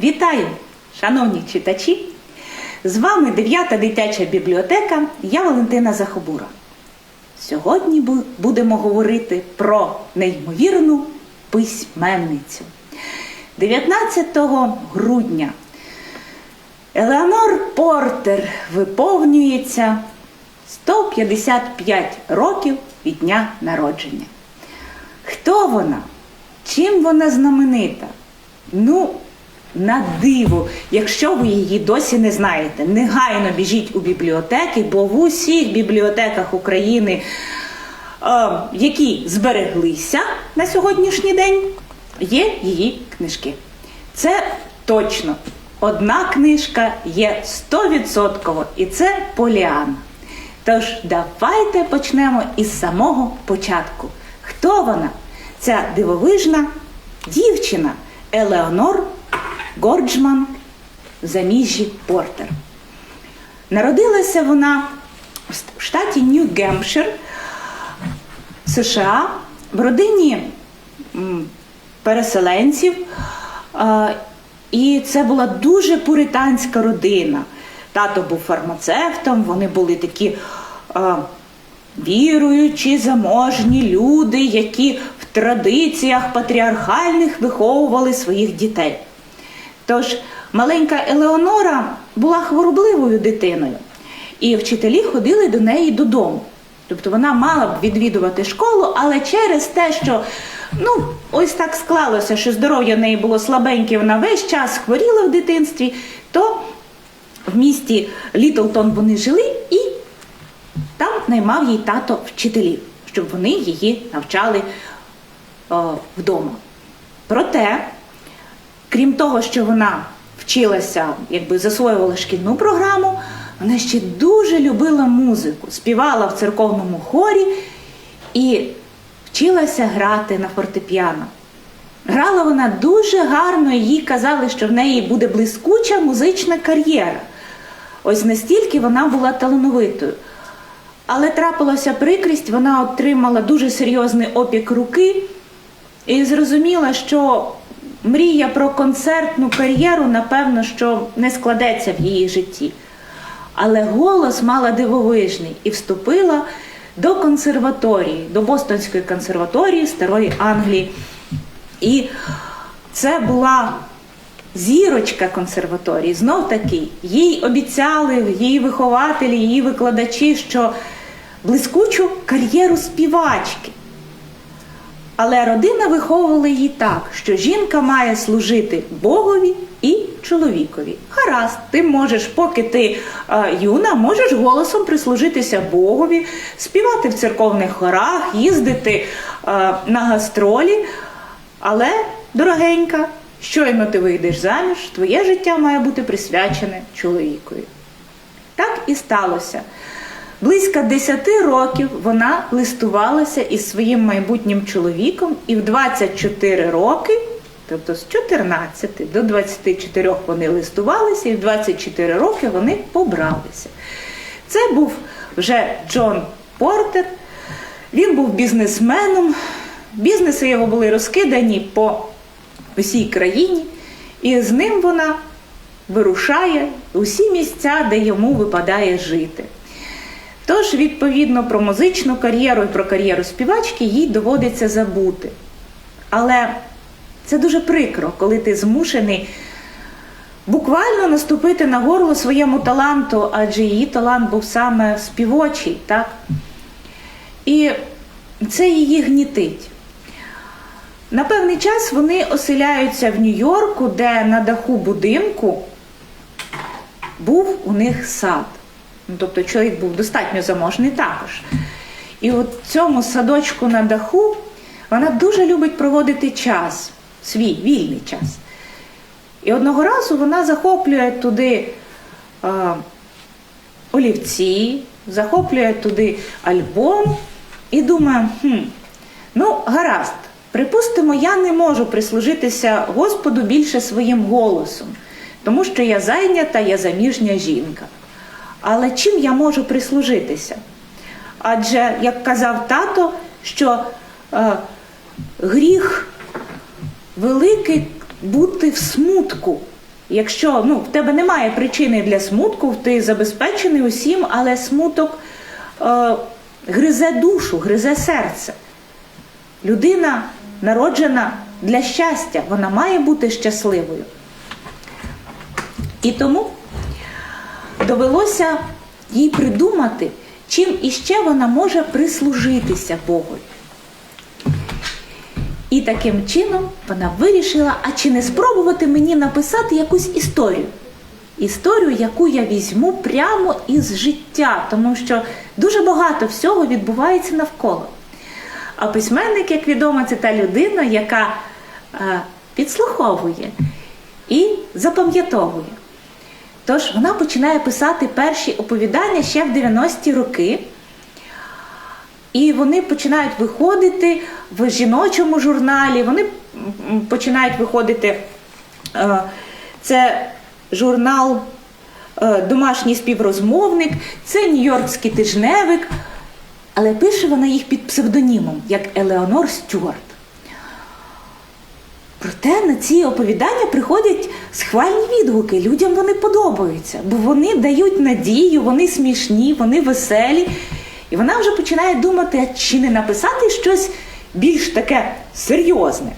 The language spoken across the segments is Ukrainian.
Вітаю, шановні читачі! З вами 9 дитяча бібліотека. Я Валентина Захобура. Сьогодні будемо говорити про неймовірну письменницю. 19 грудня Елеонор Портер виповнюється 155 років від дня народження. Хто вона? Чим вона знаменита? Ну, на диво, якщо ви її досі не знаєте, негайно біжіть у бібліотеки, бо в усіх бібліотеках України, е, які збереглися на сьогоднішній день, є її книжки. Це точно. Одна книжка є 100% і це Поліана. Тож давайте почнемо із самого початку. Хто вона? Ця дивовижна дівчина Елеонор Горджман в заміжжі Портер. Народилася вона в штаті Нью-Гемпшир, США, в родині переселенців. І це була дуже пуританська родина. Тато був фармацевтом, вони були такі віруючі, заможні люди, які в традиціях патріархальних виховували своїх дітей. Тож маленька Елеонора була хворобливою дитиною, і вчителі ходили до неї додому. Тобто вона мала б відвідувати школу, але через те, що ну, ось так склалося, що здоров'я в неї було слабеньке, вона весь час хворіла в дитинстві, то в місті Літлтон вони жили і там наймав їй тато вчителів, щоб вони її навчали о, вдома. Проте, крім того, що вона вчилася, якби засвоювала шкільну програму, вона ще дуже любила музику, співала в церковному хорі і вчилася грати на фортепіано. Грала вона дуже гарно, їй казали, що в неї буде блискуча музична кар'єра. Ось настільки вона була талановитою. Але трапилася прикрість, вона отримала дуже серйозний опік руки і зрозуміла, що мрія про концертну кар'єру, напевно, що не складеться в її житті. Але голос мала дивовижний і вступила до консерваторії, до Бостонської консерваторії Старої Англії. І це була зірочка консерваторії. Знов таки, їй обіцяли її вихователі, її викладачі, що блискучу кар'єру співачки. Але родина виховувала її так, що жінка має служити Богові і чоловікові. Гаразд, ти можеш, поки ти е, юна, можеш голосом прислужитися Богові, співати в церковних хорах, їздити е, на гастролі. Але, дорогенька, щойно ти вийдеш заміж, твоє життя має бути присвячене чоловікові. Так і сталося. Близько 10 років вона листувалася із своїм майбутнім чоловіком, і в 24 роки, тобто з 14 до 24 вони листувалися, і в 24 роки вони побралися. Це був вже Джон Портер. Він був бізнесменом. Бізнеси його були розкидані по усій країні, і з ним вона вирушає у всі місця, де йому випадає жити. Тож, відповідно, про музичну кар'єру і про кар'єру співачки їй доводиться забути. Але це дуже прикро, коли ти змушений буквально наступити на горло своєму таланту, адже її талант був саме співочий, так? І це її гнітить. На певний час вони оселяються в Нью-Йорку, де на даху будинку був у них сад. Ну, тобто чоловік був достатньо заможний також. І от цьому садочку на даху вона дуже любить проводити час, свій вільний час. І одного разу вона захоплює туди е, олівці, захоплює туди альбом і думає, хм, ну, гаразд, припустимо, я не можу прислужитися Господу більше своїм голосом, тому що я зайнята, я заміжня жінка. Але чим я можу прислужитися? Адже, як казав тато, що е, гріх великий бути в смутку, Якщо ну, в тебе немає причини для смутку, ти забезпечений усім, але смуток е, гризе душу, гризе серце. Людина народжена для щастя, вона має бути щасливою. І тому довелося їй придумати, чим іще вона може прислужитися Богу. І таким чином вона вирішила, а чи не спробувати мені написати якусь історію. Історію, яку я візьму прямо із життя, тому що дуже багато всього відбувається навколо. А письменник, як відомо, це та людина, яка е, підслуховує і запам'ятовує. Тож вона починає писати перші оповідання ще в 90-ті роки. І вони починають виходити в жіночому журналі, вони починають виходити. е, Це журнал е, Домашній співрозмовник, це Нью-Йоркський тижневик, але пише вона їх під псевдонімом, як Елеонор Стюарт. Проте на ці оповідання приходять схвальні відгуки. Людям вони подобаються, бо вони дають надію, вони смішні, вони веселі. І вона вже починає думати, чи не написати щось більш таке серйозне.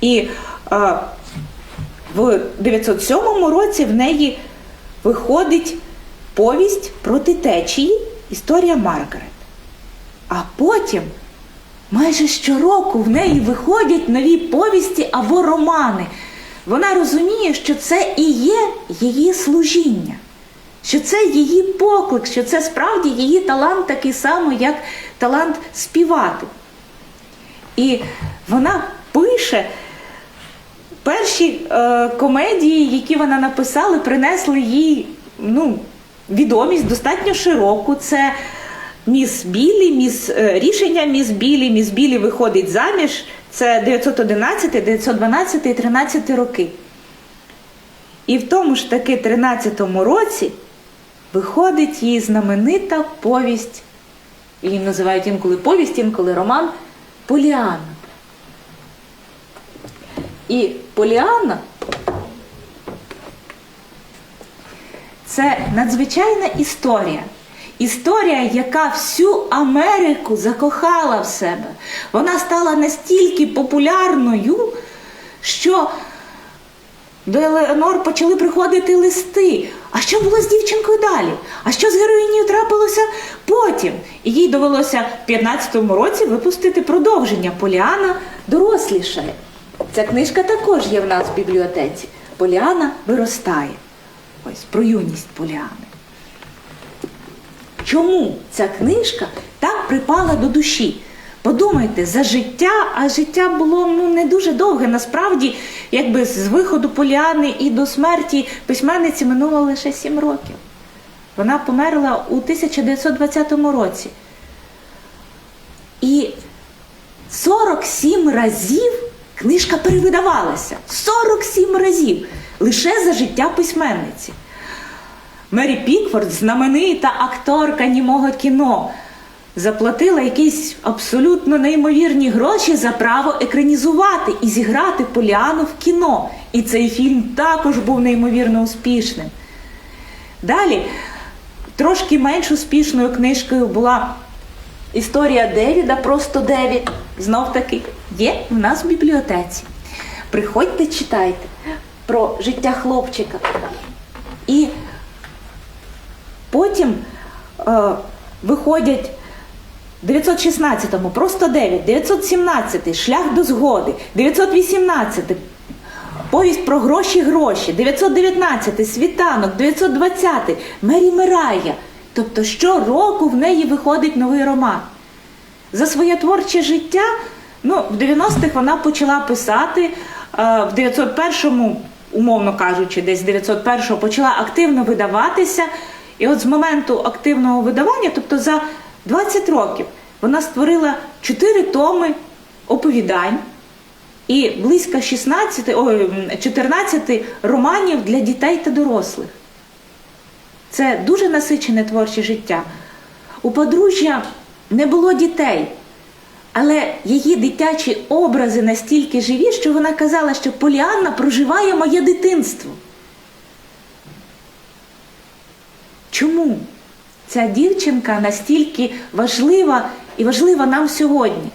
І е, в 907 році в неї виходить повість проти течії Історія Маргарет. А потім майже щороку в неї виходять нові повісті або романи. Вона розуміє, що це і є її служіння, що це її поклик, що це справді її талант такий самий, як талант співати. І вона пише перші е, комедії, які вона написала, принесли їй ну, відомість достатньо широку. Це Міс Білі, міс е, рішення Міс Білі, Міс Білі виходить заміж. Це 911, 912 і 13 роки. І в тому ж таки 13-му році виходить її знаменита повість, її називають інколи повість, інколи роман Поліана. І Поліана це надзвичайна історія. Історія, яка всю Америку закохала в себе. Вона стала настільки популярною, що до Елеонор почали приходити листи. А що було з дівчинкою далі? А що з героїнею трапилося потім? І їй довелося в 15-му році випустити продовження Поліана дорослішає. Ця книжка також є в нас в бібліотеці. Поліана виростає. Ось про юність Поліани. Чому ця книжка так припала до душі? Подумайте, за життя, а життя було ну, не дуже довге. Насправді, якби з виходу Поліани і до смерті письменниці минуло лише 7 років. Вона померла у 1920 році. І 47 разів книжка перевидавалася. 47 разів лише за життя письменниці. Мері Пікфорд, знаменита акторка німого кіно, заплатила якісь абсолютно неймовірні гроші за право екранізувати і зіграти Поліану в кіно. І цей фільм також був неймовірно успішним. Далі, трошки менш успішною книжкою була історія Девіда, просто Девід. Знов таки є в нас в бібліотеці. Приходьте, читайте про життя хлопчика. І Потім е, виходять 916-му, просто 9, 917 шлях до згоди, 918 повість про гроші гроші, 919 світанок, 920 Мері Мирая. Тобто щороку в неї виходить новий роман. За своє творче життя, ну, в 90-х вона почала писати, е, в 901-му, умовно кажучи, десь 901-го почала активно видаватися. І от з моменту активного видавання, тобто за 20 років, вона створила 4 томи оповідань і близько 16, ой, 14 романів для дітей та дорослих. Це дуже насичене творче життя. У подружжя не було дітей, але її дитячі образи настільки живі, що вона казала, що Поліанна проживає моє дитинство. Чому ця дівчинка настільки важлива і важлива нам сьогодні.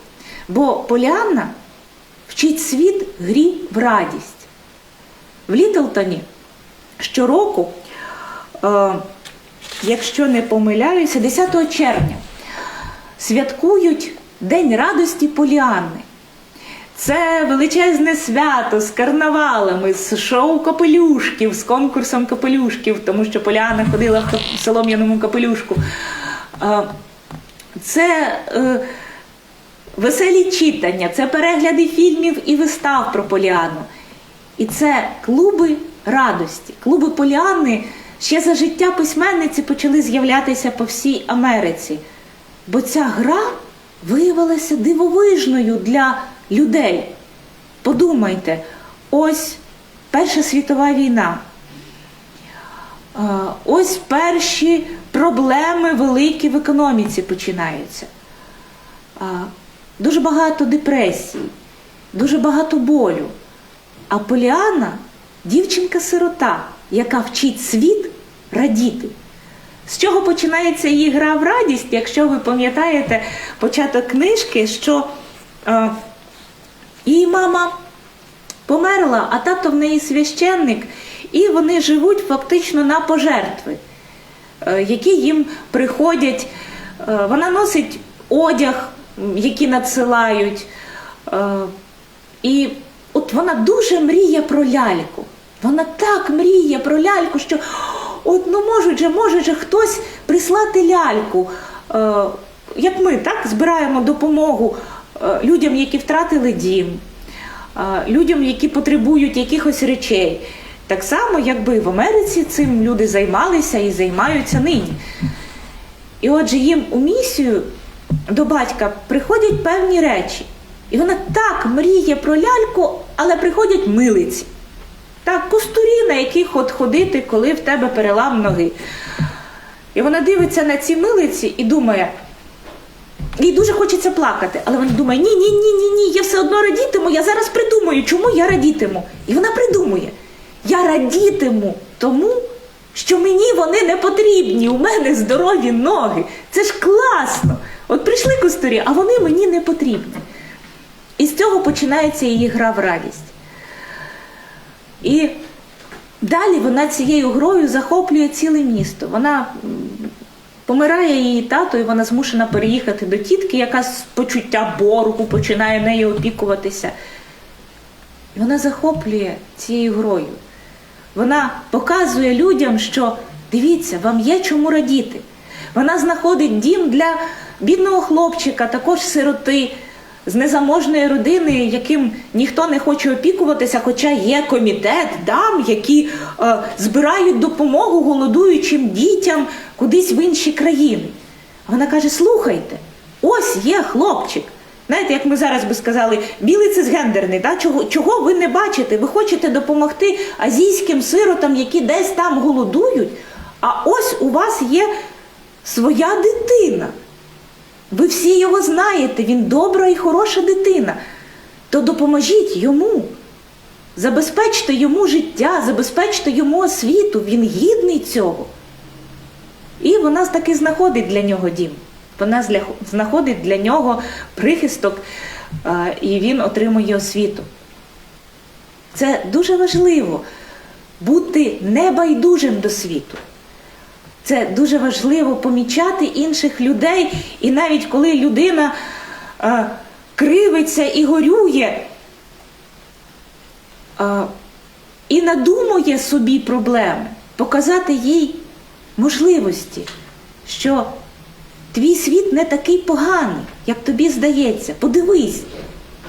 Бо Поліанна вчить світ грі в радість. В Літлтоні щороку, е, якщо не помиляюся, 10 червня святкують День радості Поліанни. Це величезне свято з карнавалами, з шоу капелюшків, з конкурсом капелюшків, тому що Поліана ходила в солом'яному капелюшку. Це е, веселі читання, це перегляди фільмів і вистав про Поліану. І це клуби радості. Клуби Поліани ще за життя письменниці почали з'являтися по всій Америці. Бо ця гра виявилася дивовижною для людей. Подумайте, ось Перша світова війна. Е, Ось перші проблеми великі в економіці починаються. Е, Дуже багато депресій, дуже багато болю. А Поліана дівчинка-сирота, яка вчить світ радіти. З чого починається її гра в радість, якщо ви пам'ятаєте початок книжки, що її мама померла, а тато в неї священник, і вони живуть фактично на пожертви, е, які їм приходять. Е, Вона носить одяг, який надсилають. Е, І от вона дуже мріє про ляльку. Вона так мріє про ляльку, що от ну можуть же, може же хтось прислати ляльку. Як ми так збираємо допомогу людям, які втратили дім, е, людям, які потребують якихось речей. Так само, якби в Америці цим люди займалися і займаються нині. І отже, їм у місію до батька приходять певні речі. І вона так мріє про ляльку, але приходять милиці. Так, костурі, на яких от ходити, коли в тебе перелам ноги. І вона дивиться на ці милиці і думає, їй дуже хочеться плакати, але вона думає, ні, ні, ні, ні, ні, я все одно радітиму, я зараз придумаю, чому я радітиму. І вона придумує, я радітиму тому, що мені вони не потрібні, у мене здорові ноги. Це ж класно. От прийшли костурі, а вони мені не потрібні. І з цього починається її гра в радість. І далі вона цією грою захоплює ціле місто. Вона помирає її тато, і вона змушена переїхати до тітки, яка з почуття боргу починає нею опікуватися. І вона захоплює цією грою. Вона показує людям, що дивіться, вам є чому радіти. Вона знаходить дім для бідного хлопчика, також сироти, з незаможної родини, яким ніхто не хоче опікуватися, хоча є комітет дам, які е, збирають допомогу голодуючим дітям кудись в інші країни. Вона каже: слухайте, ось є хлопчик. Знаєте, як ми зараз би сказали, білий цисгендерний, да? чого, чого ви не бачите? Ви хочете допомогти азійським сиротам, які десь там голодують, а ось у вас є своя дитина. Ви всі його знаєте, він добра і хороша дитина. То допоможіть йому, забезпечте йому життя, забезпечте йому освіту, він гідний цього. І вона таки знаходить для нього дім. Вона знаходить для нього прихисток, і він отримує освіту. Це дуже важливо бути небайдужим до світу. Це дуже важливо помічати інших людей, і навіть коли людина е, кривиться і горює, е, і надумує собі проблеми, показати їй можливості, що твій світ не такий поганий, як тобі здається. Подивись,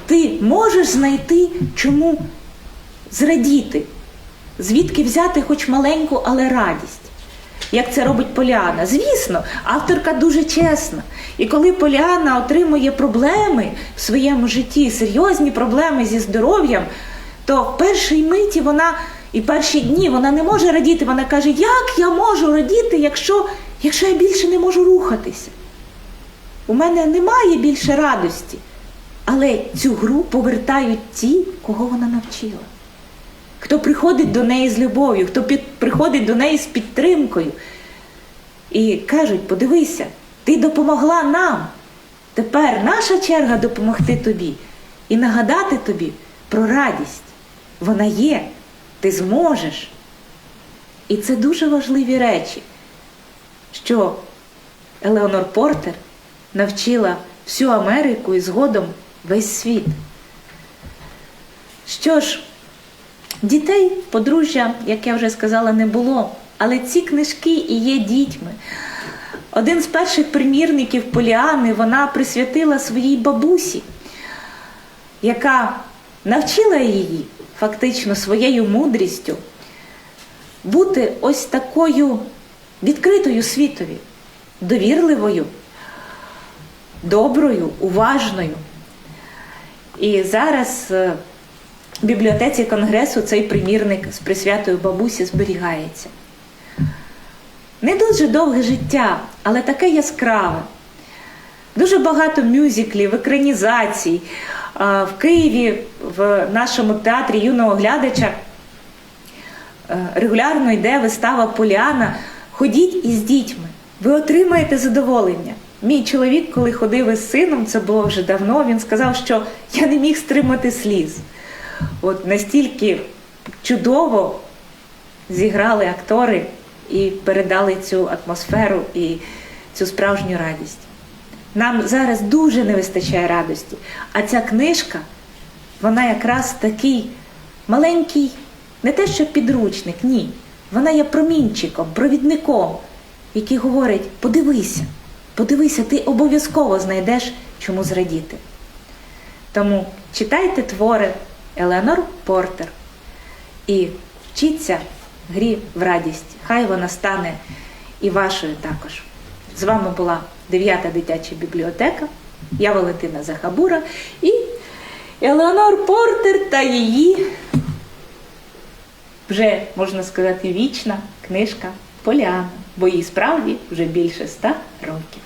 ти можеш знайти чому зрадіти, звідки взяти хоч маленьку, але радість. Як це робить Поліана? Звісно, авторка дуже чесна. І коли Поліана отримує проблеми в своєму житті, серйозні проблеми зі здоров'ям, то в першій миті вона і перші дні вона не може радіти. Вона каже, як я можу радіти, якщо, якщо я більше не можу рухатися? У мене немає більше радості. Але цю гру повертають ті, кого вона навчила. Хто приходить до неї з любов'ю, хто під, приходить до неї з підтримкою. і кажуть: подивися, ти допомогла нам. Тепер наша черга допомогти тобі і нагадати тобі про радість. Вона є, ти зможеш. І це дуже важливі речі, що Елеонор Портер навчила всю Америку і згодом весь світ. Що ж, дітей, подружжя, як я вже сказала, не було, але ці книжки і є дітьми. Один з перших примірників Поліани вона присвятила своїй бабусі, яка навчила її фактично своєю мудрістю бути ось такою відкритою світові, довірливою, доброю, уважною. І зараз е, в бібліотеці Конгресу цей примірник з присвятою бабусі зберігається. Не дуже довге життя, але таке яскраве. Дуже багато мюзиклів, екранізацій. В Києві в нашому театрі юного глядача е, регулярно йде вистава Поліана. Ходіть із дітьми, ви отримаєте задоволення. Мій чоловік, коли ходив із сином, це було вже давно, він сказав, що я не міг стримати сліз. От настільки чудово зіграли актори і передали цю атмосферу і цю справжню радість. Нам зараз дуже не вистачає радості. А ця книжка, вона якраз такий маленький, не те, що підручник, ні. Вона є промінчиком, провідником, який говорить: подивися, подивися, ти обов'язково знайдеш чому зрадіти. Тому читайте твори Елеонор Портер і вчіться грі в радість. Хай вона стане і вашою також. З вами була 9-та дитяча бібліотека. Я Валентина Захабура і Елеонор Портер та її вже, можна сказати, вічна книжка Поліана, бо їй справді вже більше ста років.